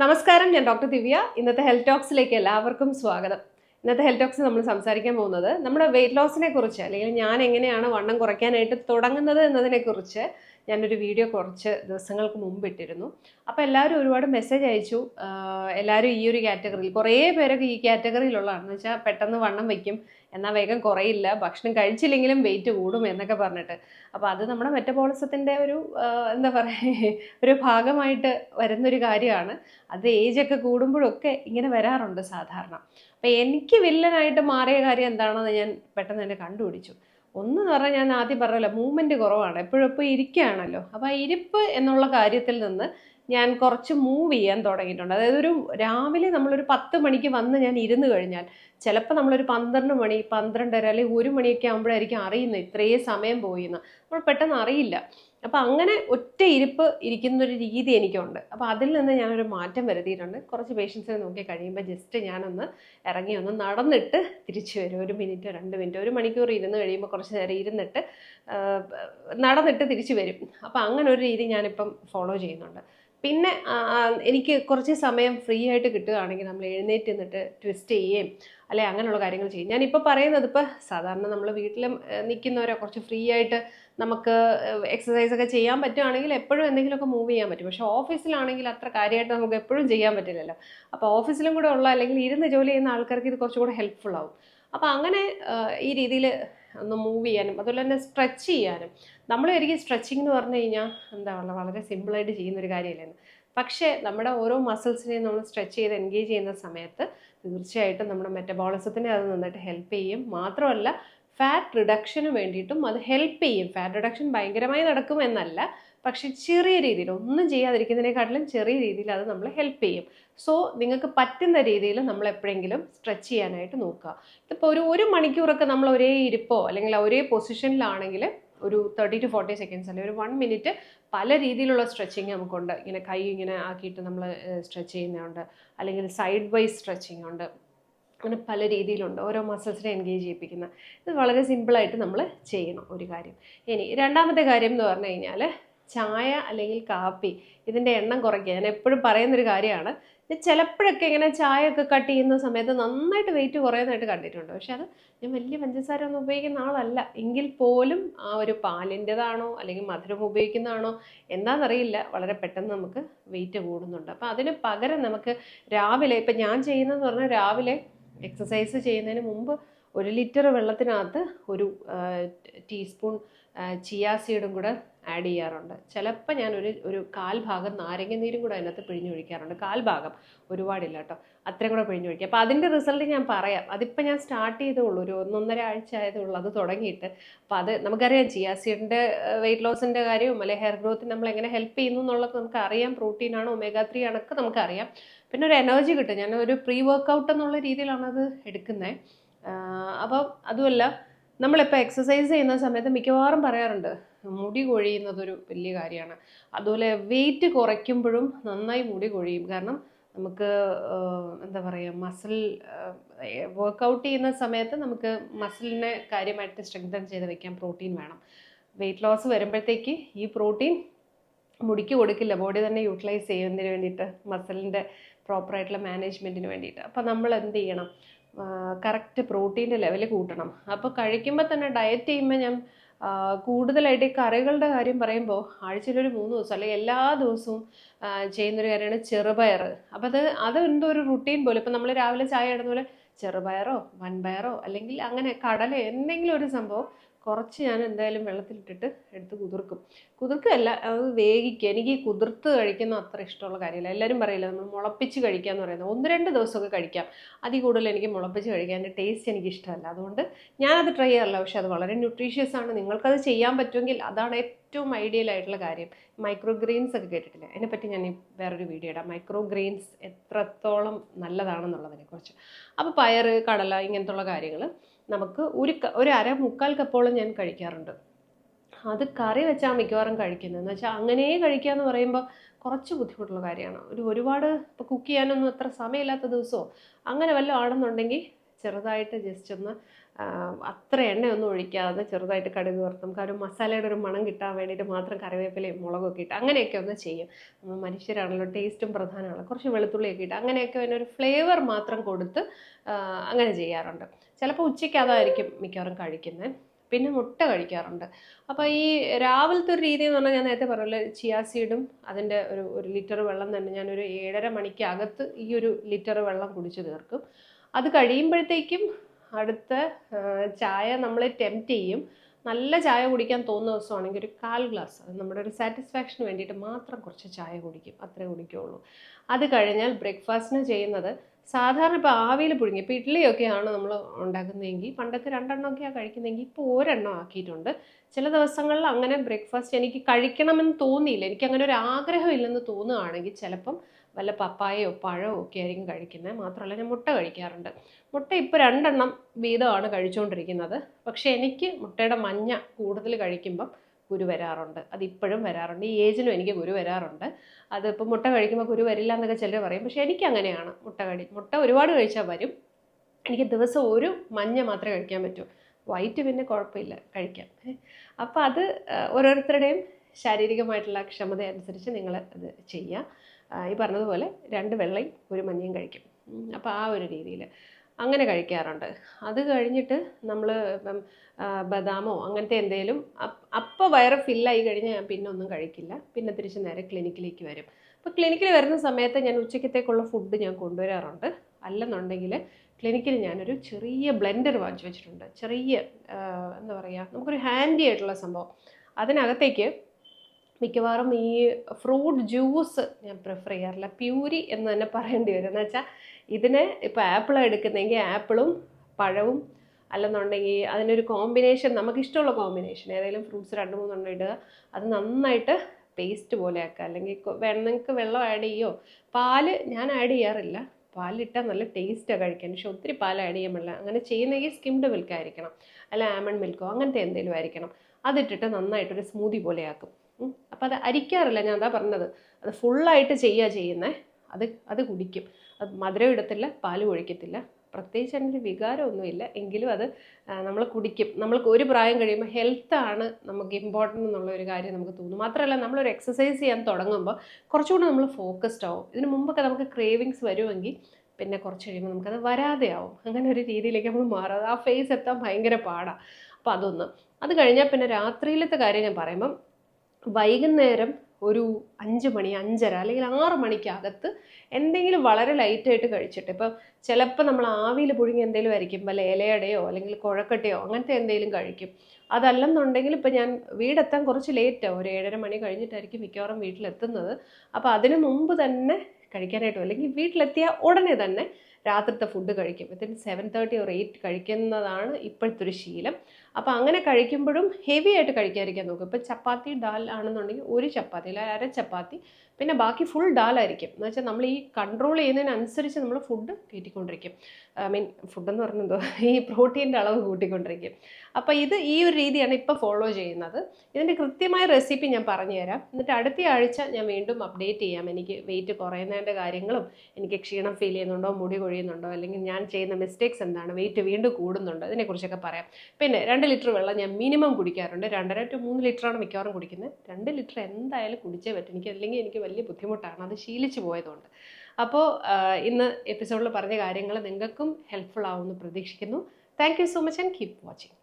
നമസ്കാരം ഞാൻ ഡോക്ടർ ദിവ്യ. ഇന്നത്തെ ഹെൽത്ത് ടോക്സിലേക്ക് എല്ലാവർക്കും സ്വാഗതം. ഇന്നത്തെ ഹെൽത്ത് ടോക്സ് നമ്മൾ സംസാരിക്കാൻ പോകുന്നത് നമ്മുടെ വെയിറ്റ് ലോസിനെ കുറിച്ച് അല്ലെങ്കിൽ ഞാൻ എങ്ങനെയാണ് വണ്ണം കുറയ്ക്കാനായിട്ട് തുടങ്ങുന്നത് എന്നതിനെ കുറിച്ച് ഞാനൊരു വീഡിയോ കുറച്ച് ദിവസങ്ങൾക്ക് മുമ്പ് ഇട്ടിരുന്നു. അപ്പോൾ എല്ലാവരും ഒരുപാട് മെസ്സേജ് അയച്ചു. എല്ലാവരും ഈ ഒരു കാറ്റഗറിയിൽ കുറേ പേരൊക്കെ ഈ കാറ്റഗറിയിലുള്ളതാണെന്ന് വെച്ചാൽ പെട്ടെന്ന് വണ്ണം വയ്ക്കും എന്നാൽ വേഗം കുറയില്ല. ഭക്ഷണം കഴിച്ചില്ലെങ്കിലും വെയിറ്റ് കൂടും എന്നൊക്കെ പറഞ്ഞിട്ട്. അപ്പോൾ അത് നമ്മുടെ മെറ്റബോളിസത്തിന്റെ ഒരു എന്താ പറയുക ഒരു ഭാഗമായിട്ട് വരുന്നൊരു കാര്യമാണ്. അത് ഏജൊക്കെ കൂടുമ്പോഴൊക്കെ ഇങ്ങനെ വരാറുണ്ട് സാധാരണ. അപ്പോൾ എനിക്ക് വില്ലനായിട്ട് മാറിയ കാര്യം എന്താണെന്ന് ഞാൻ പെട്ടെന്ന് തന്നെ കണ്ടുപിടിച്ചു. ഒന്ന് പറഞ്ഞാൽ ഞാൻ ആദ്യം പറഞ്ഞല്ലോ മൂവ്മെന്റ് കുറവാണ്. എപ്പോഴും ഇപ്പോൾ ഇരിക്കുകയാണല്ലോ. അപ്പോൾ ആ ഇരിപ്പ് എന്നുള്ള കാര്യത്തിൽ നിന്ന് ഞാൻ കുറച്ച് മൂവ് ചെയ്യാൻ തുടങ്ങിയിട്ടുണ്ട്. അതായത് ഒരു രാവിലെ നമ്മളൊരു പത്ത് മണിക്ക് വന്ന് ഞാൻ ഇരുന്ന് കഴിഞ്ഞാൽ ചിലപ്പോൾ നമ്മളൊരു പന്ത്രണ്ട് മണി പന്ത്രണ്ടര അല്ലെങ്കിൽ ഒരു മണിയൊക്കെ ആകുമ്പോഴായിരിക്കും അറിയുന്നത് ഇത്രയും സമയം പോയിന്ന് നമ്മൾ പെട്ടെന്ന് അറിയില്ല. അപ്പോൾ അങ്ങനെ ഒറ്റ ഇരിപ്പ് ഇരിക്കുന്ന ഒരു രീതി എനിക്കുണ്ട്. അപ്പോൾ അതിൽ നിന്ന് ഞാനൊരു മാറ്റം വരുത്തിയിട്ടുണ്ട്. കുറച്ച് പേഷ്യൻസിനെ നോക്കി കഴിയുമ്പോൾ ജസ്റ്റ് ഞാനൊന്ന് ഇറങ്ങി ഒന്ന് നടന്നിട്ട് തിരിച്ചു വരും. ഒരു മിനിറ്റ് രണ്ട് മിനിറ്റ് ഒരു മണിക്കൂർ ഇരുന്ന് കഴിയുമ്പോൾ കുറച്ച് നേരം ഇരുന്നിട്ട് നടന്നിട്ട് തിരിച്ചു വരും. അപ്പോൾ അങ്ങനെ ഒരു രീതി ഞാനിപ്പം ഫോളോ ചെയ്യുന്നുണ്ട്. പിന്നെ എനിക്ക് കുറച്ച് സമയം ഫ്രീ ആയിട്ട് കിട്ടുകയാണെങ്കിൽ നമ്മൾ എഴുന്നേറ്റ് നിന്നിട്ട് ട്വിസ്റ്റ് ചെയ്യുകയും അല്ലെ അങ്ങനെയുള്ള കാര്യങ്ങൾ ചെയ്യും. ഞാനിപ്പോൾ പറയുന്നത് ഇപ്പോൾ സാധാരണ നമ്മൾ വീട്ടിലും നിൽക്കുന്നവരെ കുറച്ച് ഫ്രീ ആയിട്ട് നമുക്ക് എക്സസൈസ് ഒക്കെ ചെയ്യാൻ പറ്റുവാണെങ്കിൽ എപ്പോഴും എന്തെങ്കിലുമൊക്കെ മൂവ് ചെയ്യാൻ പറ്റും. പക്ഷേ ഓഫീസിലാണെങ്കിൽ അത്ര കാര്യമായിട്ട് നമുക്ക് എപ്പോഴും ചെയ്യാൻ പറ്റില്ലല്ലോ. അപ്പോൾ ഓഫീസിലും കൂടെ ഉള്ള അല്ലെങ്കിൽ ഇരുന്ന് ജോലി ചെയ്യുന്ന ആൾക്കാർക്ക് ഇത് കുറച്ചുകൂടെ ഹെൽപ്ഫുൾ ആവും. അപ്പോൾ അങ്ങനെ ഈ രീതിയിൽ ഒന്ന് മൂവ് ചെയ്യാനും അതുപോലെ തന്നെ സ്ട്രെച്ച് ചെയ്യാനും. നമ്മൾ ഒരിക്കലും സ്ട്രെച്ചിങ് എന്ന് പറഞ്ഞു കഴിഞ്ഞാൽ എന്താ പറയുക വളരെ സിമ്പിളായിട്ട് ചെയ്യുന്ന ഒരു കാര്യമല്ലെന്ന് പക്ഷേ നമ്മുടെ ഓരോ മസിൽസിനെയും നമ്മൾ സ്ട്രെച്ച് ചെയ്ത് എൻഗേജ് ചെയ്യുന്ന സമയത്ത് തീർച്ചയായിട്ടും നമ്മുടെ മെറ്റബോളിസത്തിനെ അത് നന്നായിട്ട് ഹെൽപ്പ് ചെയ്യും. മാത്രമല്ല ഫാറ്റ് റിഡക്ഷന് വേണ്ടിയിട്ടും അത് ഹെൽപ്പ് ചെയ്യും. ഫാറ്റ് റിഡക്ഷൻ ഭയങ്കരമായി നടക്കുമെന്നല്ല പക്ഷെ ചെറിയ രീതിയിൽ ഒന്നും ചെയ്യാതിരിക്കുന്നതിനെക്കാട്ടിലും ചെറിയ രീതിയിൽ അത് നമ്മൾ ഹെൽപ്പ് ചെയ്യും. സോ നിങ്ങൾക്ക് പറ്റുന്ന രീതിയിൽ നമ്മൾ എപ്പോഴെങ്കിലും സ്ട്രെച്ച് ചെയ്യാനായിട്ട് നോക്കുക. ഇതിപ്പോൾ ഒരു ഒരു മണിക്കൂറൊക്കെ നമ്മൾ ഒരേ ഇരിപ്പോ അല്ലെങ്കിൽ ഒരേ പൊസിഷനിലാണെങ്കിൽ ഒരു തേർട്ടി ടു ഫോർട്ടി സെക്കൻഡ്സ് അല്ലെങ്കിൽ ഒരു വൺ മിനിറ്റ് പല രീതിയിലുള്ള സ്ട്രെച്ചിങ് നമുക്കുണ്ട്. ഇങ്ങനെ കൈ ഇങ്ങനെ ആക്കിയിട്ട് നമ്മൾ സ്ട്രെച്ച് ചെയ്യുന്നുണ്ട് അല്ലെങ്കിൽ സൈഡ് വൈസ് സ്ട്രെച്ചിങ് ഉണ്ട്. അങ്ങനെ പല രീതിയിലുണ്ട്. ഓരോ മസിൽസിനെ എൻഗേജ് ചെയ്യിപ്പിക്കുന്ന. ഇത് വളരെ സിമ്പിളായിട്ട് നമ്മൾ ചെയ്യണം ഒരു കാര്യം. ഇനി രണ്ടാമത്തെ കാര്യം എന്ന് പറഞ്ഞു കഴിഞ്ഞാൽ ചായ അല്ലെങ്കിൽ കാപ്പി ഇതിന്റെ എണ്ണം കുറയ്ക്കുക. ഞാൻ എപ്പോഴും പറയുന്നൊരു കാര്യമാണ്. ചിലപ്പോഴൊക്കെ ഇങ്ങനെ ചായ ഒക്കെ കട്ട് ചെയ്യുന്ന സമയത്ത് നന്നായിട്ട് വെയിറ്റ് കുറയുന്നതായിട്ട് കണ്ടിട്ടുണ്ട്. പക്ഷെ അത് ഞാൻ വലിയ പഞ്ചസാര ഒന്നും ഉപയോഗിക്കുന്ന ആളല്ല. എങ്കിൽ പോലും ആ ഒരു പാലിന്റെതാണോ അല്ലെങ്കിൽ മധുരം ഉപയോഗിക്കുന്നതാണോ എന്താണെന്നറിയില്ല. വളരെ പെട്ടെന്ന് നമുക്ക് വെയിറ്റ് കൂടുന്നുണ്ട്. അപ്പോൾ അതിന് പകരം നമുക്ക് രാവിലെ ഇപ്പം ഞാൻ ചെയ്യുന്നതെന്ന് പറഞ്ഞാൽ രാവിലെ എക്സസൈസ് ചെയ്യുന്നതിന് മുമ്പ് ഒരു ലിറ്റർ വെള്ളത്തിനകത്ത് ഒരു ടീസ്പൂൺ ചിയാ സീഡും കൂടെ ആഡ് ചെയ്യാറുണ്ട്. ചിലപ്പോൾ ഞാൻ ഒരു കാൽ ഭാഗം നാരങ്ങ നീരും കൂടെ അതിനകത്ത് പിഴിഞ്ഞൊഴിക്കാറുണ്ട് കാൽ ഭാഗം ഒരുപാടില്ല കേട്ടോ. അത്രയും കൂടെ പിഴിഞ്ഞൊഴിക്കുക അപ്പോൾ അതിന്റെ റിസൾട്ട് ഞാൻ പറയാം. അതിപ്പോൾ ഞാൻ സ്റ്റാർട്ട് ചെയ്തേ ഉള്ളൂ ഒരു ഒന്നൊന്നര ആഴ്ച ആയതേ ഉള്ളൂ അത് തുടങ്ങിയിട്ട്. അപ്പോൾ അത് നമുക്കറിയാം ചിയാ സീഡിന്റെ വെയിറ്റ് ലോസിന്റെ കാര്യവും അല്ലെങ്കിൽ ഹെയർ ഗ്രോത്തിന് നമ്മൾ എങ്ങനെ ഹെൽപ്പ് ചെയ്യുന്നു എന്നുള്ളത് നമുക്ക് അറിയാം ആണോ ഒമേഗ ത്രീ ആണൊക്കെ നമുക്കറിയാം. പിന്നെ ഒരു എനർജി കിട്ടും. ഞാൻ ഒരു പ്രീ വർക്കൗട്ട് എന്നുള്ള രീതിയിലാണ് അത് എടുക്കുന്നത് അപ്പം അതുമല്ല നമ്മളിപ്പോൾ എക്സസൈസ് ചെയ്യുന്ന സമയത്ത് മിക്കവാറും പറയാറുണ്ട് മുടി കൊഴിയുന്നതൊരു വലിയ കാര്യമാണ്. അതുപോലെ വെയിറ്റ് കുറയ്ക്കുമ്പോഴും നന്നായി മുടി കൊഴിയും. കാരണം നമുക്ക് എന്താ പറയുക മസിൽ വർക്കൗട്ട് ചെയ്യുന്ന സമയത്ത് നമുക്ക് മസിലിനെ കാര്യമായിട്ട് സ്ട്രെങ്തൻ ചെയ്ത് വെക്കാൻ പ്രോട്ടീൻ വേണം. വെയിറ്റ് ലോസ് വരുമ്പോഴത്തേക്ക് ഈ പ്രോട്ടീൻ മുടിക്ക് കൊടുക്കില്ല. ബോഡി തന്നെ യൂട്ടിലൈസ് ചെയ്യുന്നതിന് വേണ്ടിയിട്ട് മസിലിന്റെ പ്രോപ്പറായിട്ടുള്ള മാനേജ്മെന്റിന് വേണ്ടിയിട്ട്. അപ്പോൾ നമ്മൾ എന്ത് ചെയ്യണം? കറക്റ്റ് പ്രോട്ടീന്റെ ലെവൽ കൂട്ടണം. അപ്പോൾ കഴിക്കുമ്പോൾ തന്നെ ഡയറ്റ് ചെയ്യുമ്പോൾ ഞാൻ കൂടുതലായിട്ട് ഈ കറികളുടെ കാര്യം പറയുമ്പോൾ ആഴ്ചയിലൊരു മൂന്ന് ദിവസം അല്ലെങ്കിൽ എല്ലാ ദിവസവും ചെയ്യുന്നൊരു കാര്യമാണ് ചെറുപയർ അപ്പോൾ അത് അത് എന്തോ ഒരു റുട്ടീൻ പോലെ. ഇപ്പം നമ്മൾ രാവിലെ ചായ ഇടുന്ന പോലെ ചെറുപയറോ വൻപയറോ അല്ലെങ്കിൽ അങ്ങനെ കടല എന്തെങ്കിലും ഒരു സംഭവം കുറച്ച് ഞാൻ എന്തായാലും വെള്ളത്തിലിട്ടിട്ട് എടുത്ത് കുതിർക്കും. കുതിർക്കുകയല്ല അത് വേവിക്കുക. എനിക്ക് കുതിർത്ത് കഴിക്കുന്ന അത്ര ഇഷ്ടമുള്ള കാര്യമില്ല. എല്ലാവരും പറയില്ല നമ്മൾ മുളപ്പിച്ച് കഴിക്കുക എന്ന് പറയുന്നത്. ഒന്ന് രണ്ട് ദിവസമൊക്കെ കഴിക്കാം. അതിൽ കൂടുതൽ എനിക്ക് മുളപ്പിച്ച് കഴിക്കാൻ എന്റെ ടേസ്റ്റ് എനിക്ക് ഇഷ്ടമല്ല. അതുകൊണ്ട് ഞാനത് ട്രൈ ചെയ്യാറില്ല. പക്ഷേ അത് വളരെ ന്യൂട്രീഷ്യസ് ആണ്. നിങ്ങൾക്കത് ചെയ്യാൻ പറ്റുമെങ്കിൽ അതാണ് ഏറ്റവും ഐഡിയൽ ആയിട്ടുള്ള കാര്യം. മൈക്രോ ഗ്രെയിൻസ് ഒക്കെ കേട്ടിട്ടില്ല? അതിനെപ്പറ്റി ഞാൻ വേറൊരു വീഡിയോ ഇടാം. മൈക്രോ ഗ്രെയിൻസ് എത്രത്തോളം നല്ലതാണെന്നുള്ളതിനെക്കുറിച്ച്. അപ്പോൾ പയർ കടല ഇങ്ങനത്തുള്ള കാര്യങ്ങൾ നമുക്ക് ഒരു ഒരു അര മുക്കാൽ കപ്പോളം ഞാൻ കഴിക്കാറുണ്ട്. അത് കറി വെച്ചാൽ മിക്കവാറും കഴിക്കുന്നത്. എന്ന് വെച്ചാൽ അങ്ങനെ കഴിക്കുക എന്ന് പറയുമ്പോൾ കുറച്ച് ബുദ്ധിമുട്ടുള്ള കാര്യമാണ്. ഒരു ഒരുപാട് ഇപ്പോൾ കുക്ക് ചെയ്യാനൊന്നും അത്ര സമയമില്ലാത്ത ദിവസമോ അങ്ങനെ വല്ലതും ആണെന്നുണ്ടെങ്കിൽ ചെറുതായിട്ട് ജസ്റ്റ് ഒന്ന് അത്ര എണ്ണയൊന്നും ഒഴിക്കാതെ ചെറുതായിട്ട് കടുക് വറുത്തും കാരണം മസാലയുടെ ഒരു മണം കിട്ടാൻ വേണ്ടിയിട്ട് മാത്രം കറിവേപ്പിലയും മുളകൊക്കെ ഇട്ട് അങ്ങനെയൊക്കെ ഒന്ന് ചെയ്യും. നമ്മൾ മനുഷ്യരാണല്ലോ ടേസ്റ്റും പ്രധാനമാണ്. കുറച്ച് വെളുത്തുള്ളിയൊക്കെ ഇട്ട് അങ്ങനെയൊക്കെ അതിനൊരു ഫ്ലേവർ മാത്രം കൊടുത്ത് അങ്ങനെ ചെയ്യാറുണ്ട്. ചിലപ്പോൾ ഉച്ചയ്ക്ക് അതായിരിക്കും മിക്കവാറും കഴിക്കുന്നത് പിന്നെ മുട്ട കഴിക്കാറുണ്ട്. അപ്പോൾ ഈ രാവിലത്തെ ഒരു രീതി എന്ന് പറഞ്ഞാൽ ഞാൻ നേരത്തെ പറഞ്ഞല്ലോ ചിയാസീഡും അതിന്റെ ഒരു ഒരു ലിറ്റർ വെള്ളം തന്നെ ഞാനൊരു ഏഴര മണിക്കകത്ത് ഈ ഒരു ലിറ്റർ വെള്ളം കുടിച്ചു തീർക്കും. അത് കഴിയുമ്പോഴത്തേക്കും അടുത്ത ചായ നമ്മളെ ടെംപ്റ്റ് ചെയ്യും. നല്ല ചായ കുടിക്കാൻ തോന്നുന്ന ദിവസമാണെങ്കിൽ ഒരു കാൽ ഗ്ലാസ് അത് നമ്മുടെ ഒരു സാറ്റിസ്ഫാക്ഷന് വേണ്ടിയിട്ട് മാത്രം കുറച്ച് ചായ കുടിക്കും അത്രേ കുടിക്കുകയുള്ളൂ അത് കഴിഞ്ഞാൽ ബ്രേക്ക്ഫാസ്റ്റിന് ചെയ്യുന്നത് സാധാരണ ഇപ്പോൾ ആവിയിൽ പുഴുങ്ങി ഇപ്പോൾ ഇഡ്ഡലിയൊക്കെയാണ് നമ്മൾ ഉണ്ടാക്കുന്നതെങ്കിൽ പണ്ടൊക്കെ രണ്ടെണ്ണമൊക്കെയാണ് കഴിക്കുന്നതെങ്കിൽ ഇപ്പോൾ ഒരെണ്ണം ആക്കിയിട്ടുണ്ട്. ചില ദിവസങ്ങളിൽ അങ്ങനെ ബ്രേക്ക്ഫാസ്റ്റ് എനിക്ക് കഴിക്കണമെന്ന് തോന്നിയില്ല. എനിക്ക് അങ്ങനെ ഒരു ആഗ്രഹമില്ലെന്ന് തോന്നുകയാണെങ്കിൽ ചിലപ്പം വല്ല പപ്പായയോ പഴമോ ഒക്കെ ആയിരിക്കും കഴിക്കുന്നത്. മാത്രമല്ല ഞാൻ മുട്ട കഴിക്കാറുണ്ട്. മുട്ട ഇപ്പോൾ രണ്ടെണ്ണം വീതമാണ് കഴിച്ചുകൊണ്ടിരിക്കുന്നത്. പക്ഷേ എനിക്ക് മുട്ടയുടെ മഞ്ഞ കൂടുതൽ കഴിക്കുമ്പം കുരു വരാറുണ്ട്. അതിപ്പോഴും വരാറുണ്ട്. ഈ ഏജിലും എനിക്ക് കുരു വരാറുണ്ട്. അതിപ്പോൾ മുട്ട കഴിക്കുമ്പോൾ കുരു വരില്ല എന്നൊക്കെ ചിലർ പറയും. പക്ഷേ എനിക്ക് അങ്ങനെയാണ് മുട്ട കഴി മുട്ട ഒരുപാട് കഴിച്ചാൽ വരും. എനിക്ക് ദിവസം ഒരു മഞ്ഞ മാത്രമേ കഴിക്കാൻ പറ്റൂ. വൈറ്റ് പിന്നെ കുഴപ്പമില്ല കഴിക്കാം. അപ്പോൾ അത് ഓരോരുത്തരുടെയും ശാരീരികമായിട്ടുള്ള ക്ഷമത അനുസരിച്ച് നിങ്ങൾ അത് ചെയ്യുക ഈ പറഞ്ഞതുപോലെ രണ്ട് വെള്ളയും ഒരു മഞ്ഞയും കഴിക്കും. അപ്പോൾ ആ ഒരു രീതിയിൽ അങ്ങനെ കഴിക്കാറുണ്ട്. അത് കഴിഞ്ഞിട്ട് നമ്മൾ ഇപ്പം ബദാമോ അങ്ങനത്തെ എന്തെങ്കിലും അപ്പോൾ വയറ് ഫില്ലായി കഴിഞ്ഞാൽ ഞാൻ പിന്നെ ഒന്നും കഴിക്കില്ല. പിന്നെ തിരിച്ച് നേരെ ക്ലിനിക്കിലേക്ക് വരും. അപ്പോൾ ക്ലിനിക്കിൽ വരുന്ന സമയത്ത് ഞാൻ ഉച്ചക്കത്തേക്കുള്ള ഫുഡ് ഞാൻ കൊണ്ടുവരാറുണ്ട്. അല്ലെന്നുണ്ടെങ്കിൽ ക്ലിനിക്കിൽ ഞാനൊരു ചെറിയ ബ്ലെൻഡർ വാങ്ങിച്ചു വെച്ചിട്ടുണ്ട്. ചെറിയ എന്താ പറയുക നമുക്കൊരു ഹാൻഡി ആയിട്ടുള്ള സംഭവം. അതിനകത്തേക്ക് മിക്കവാറും ഈ ഫ്രൂട്ട് ജ്യൂസ് ഞാൻ പ്രിഫർ ചെയ്യാറില്ല. പ്യൂരി എന്ന് തന്നെ പറയേണ്ടി വരും. എന്ന് വെച്ചാൽ ഇതിന് ഇപ്പോൾ ആപ്പിൾ എടുക്കുന്നെങ്കിൽ ആപ്പിളും പഴവും അല്ലെന്നുണ്ടെങ്കിൽ അതിനൊരു കോമ്പിനേഷൻ നമുക്ക് ഇഷ്ടമുള്ള കോമ്പിനേഷൻ ഏതെങ്കിലും ഫ്രൂട്ട്സ് രണ്ട് മൂന്നെണ്ണം ഇടുക. അത് നന്നായിട്ട് പേസ്റ്റ് പോലെ ആക്കുക. അല്ലെങ്കിൽ നിങ്ങൾക്ക് വെള്ളം ആഡ് ചെയ്യോ? പാൽ ഞാൻ ആഡ് ചെയ്യാറില്ല. പാലിട്ടാൽ നല്ല ടേസ്റ്റാണ് കഴിക്കാൻ. പക്ഷെ ഒത്തിരി പാൽ ആഡ് ചെയ്യാൻ പറ്റില്ല. അങ്ങനെ ചെയ്യുന്നെങ്കിൽ സ്കിംഡ് മിൽക്ക് ആയിരിക്കണം. അല്ല ആമൺ മിൽക്കോ അങ്ങനത്തെ എന്തെങ്കിലും ആയിരിക്കണം. അതിട്ടിട്ട് നന്നായിട്ടൊരു സ്മൂതി പോലെ ആക്കും. അപ്പം അത് അരിക്കാറില്ല ഞാൻ അതാ പറഞ്ഞത്. അത് ഫുള്ളായിട്ട് ചെയ്യുക ചെയ്യുന്നത് അത് അത് കുടിക്കും. അത് മധുരം ഇടത്തില്ല പാൽ ഒഴിക്കത്തില്ല. പ്രത്യേകിച്ച് അതിന്റെ ഒരു വികാരമൊന്നുമില്ല. എങ്കിലും അത് നമ്മൾ കുടിക്കും. നമ്മൾക്ക് ഒരു പ്രായം കഴിയുമ്പോൾ ഹെൽത്താണ് നമുക്ക് ഇമ്പോർട്ടന്റ് എന്നുള്ള ഒരു കാര്യം നമുക്ക് തോന്നും. മാത്രമല്ല നമ്മളൊരു എക്സസൈസ് ചെയ്യാൻ തുടങ്ങുമ്പോൾ കുറച്ചുകൂടി നമ്മൾ ഫോക്കസ്ഡ് ആവും. ഇതിന് മുമ്പൊക്കെ നമുക്ക് ക്രേവിങ്സ് വരുമെങ്കിൽ പിന്നെ കുറച്ച് കഴിയുമ്പോൾ നമുക്കത് വരാതെ ആവും. അങ്ങനെ ഒരു രീതിയിലേക്ക് നമ്മൾ മാറാതെ ആ ഫേസ് എത്താൻ ഭയങ്കര പാടാണ് അപ്പോൾ അതൊന്ന്. അത് കഴിഞ്ഞാൽ പിന്നെ രാത്രിയിലത്തെ കാര്യം ഞാൻ പറയുമ്പം വൈകുന്നേരം ഒരു അഞ്ച് മണി അഞ്ചര അല്ലെങ്കിൽ ആറ് മണിക്കകത്ത് എന്തെങ്കിലും വളരെ ലൈറ്റായിട്ട് കഴിച്ചിട്ട് ഇപ്പം ചിലപ്പോൾ നമ്മൾ ആവിയിൽ പുഴുങ്ങി എന്തെങ്കിലും ആയിരിക്കും വല്ല ഇലയടയോ അല്ലെങ്കിൽ കുഴക്കട്ടയോ അങ്ങനത്തെ എന്തെങ്കിലും കഴിക്കും. അതല്ലെന്നുണ്ടെങ്കിൽ ഇപ്പം ഞാൻ വീടെത്താൻ കുറച്ച് ലേറ്റാവും ഒരു ഏഴര മണി കഴിഞ്ഞിട്ടായിരിക്കും മിക്കവാറും വീട്ടിലെത്തുന്നത്. അപ്പോൾ അതിനു മുമ്പ് തന്നെ കഴിക്കാനായിട്ട് അല്ലെങ്കിൽ വീട്ടിലെത്തിയ ഉടനെ തന്നെ രാത്രിത്തെ ഫുഡ് കഴിക്കും. Within seven thirty or eight കഴിക്കുന്നതാണ് ഇപ്പോഴത്തെ ഒരു ശീലം. അപ്പോൾ അങ്ങനെ കഴിക്കുമ്പോഴും ഹെവി ആയിട്ട് കഴിക്കാതിരിക്കാൻ നോക്കും ഇപ്പോൾ ചപ്പാത്തി ഡാൽ ആണെന്നുണ്ടെങ്കിൽ ഒരു ചപ്പാത്തി അല്ലെങ്കിൽ അര ചപ്പാത്തി. പിന്നെ ബാക്കി ഫുൾ ഡാലായിരിക്കും എന്ന് വെച്ചാൽ നമ്മൾ ഈ കൺട്രോൾ ചെയ്യുന്നതിനനുസരിച്ച് നമ്മൾ ഫുഡ് കയറ്റിക്കൊണ്ടിരിക്കും. ഐ മീൻ ഫുഡെന്ന് എന്ന് പറഞ്ഞെന്തോ ഈ പ്രോട്ടീന്റെ അളവ് കൂട്ടിക്കൊണ്ടിരിക്കും. അപ്പോൾ ഇത് ഈ ഒരു രീതിയാണ് ഇപ്പോൾ ഫോളോ ചെയ്യുന്നത്. ഇതിന്റെ കൃത്യമായ റെസിപ്പി ഞാൻ പറഞ്ഞുതരാം. എന്നിട്ട് അടുത്ത ആഴ്ച ഞാൻ വീണ്ടും അപ്ഡേറ്റ് ചെയ്യാം. എനിക്ക് വെയിറ്റ് കുറയുന്നതിന്റെ കാര്യങ്ങളും എനിക്ക് ക്ഷീണം ഫീൽ ചെയ്യുന്നുണ്ടോ മുടി കൊഴിയുന്നുണ്ടോ അല്ലെങ്കിൽ ഞാൻ ചെയ്യുന്ന മിസ്റ്റേക്സ് എന്താണ് വെയിറ്റ് വീണ്ടും കൂടുന്നുണ്ടോ ഇതിനെക്കുറിച്ചൊക്കെ പറയാം. പിന്നെ രണ്ട് ലിറ്റർ വെള്ളം ഞാൻ മിനിമം കുടിക്കാറുണ്ട്. രണ്ടര ടു മൂന്ന് ലിറ്ററാണ് മിക്കവാറും കുടിക്കുന്നത്. രണ്ട് ലിറ്റർ എന്തായാലും കുടിച്ചേ പറ്റും. എനിക്ക് അല്ലെങ്കിൽ എനിക്ക് വലിയ ബുദ്ധിമുട്ടാണ്. അത് ശീലിച്ചു പോയതുകൊണ്ട്. അപ്പോൾ ഇന്ന് എപ്പിസോഡിൽ പറഞ്ഞ കാര്യങ്ങൾ നിങ്ങൾക്കും ഹെൽപ്ഫുൾ ആവുമെന്ന് പ്രതീക്ഷിക്കുന്നു. Thank you so much and keep watching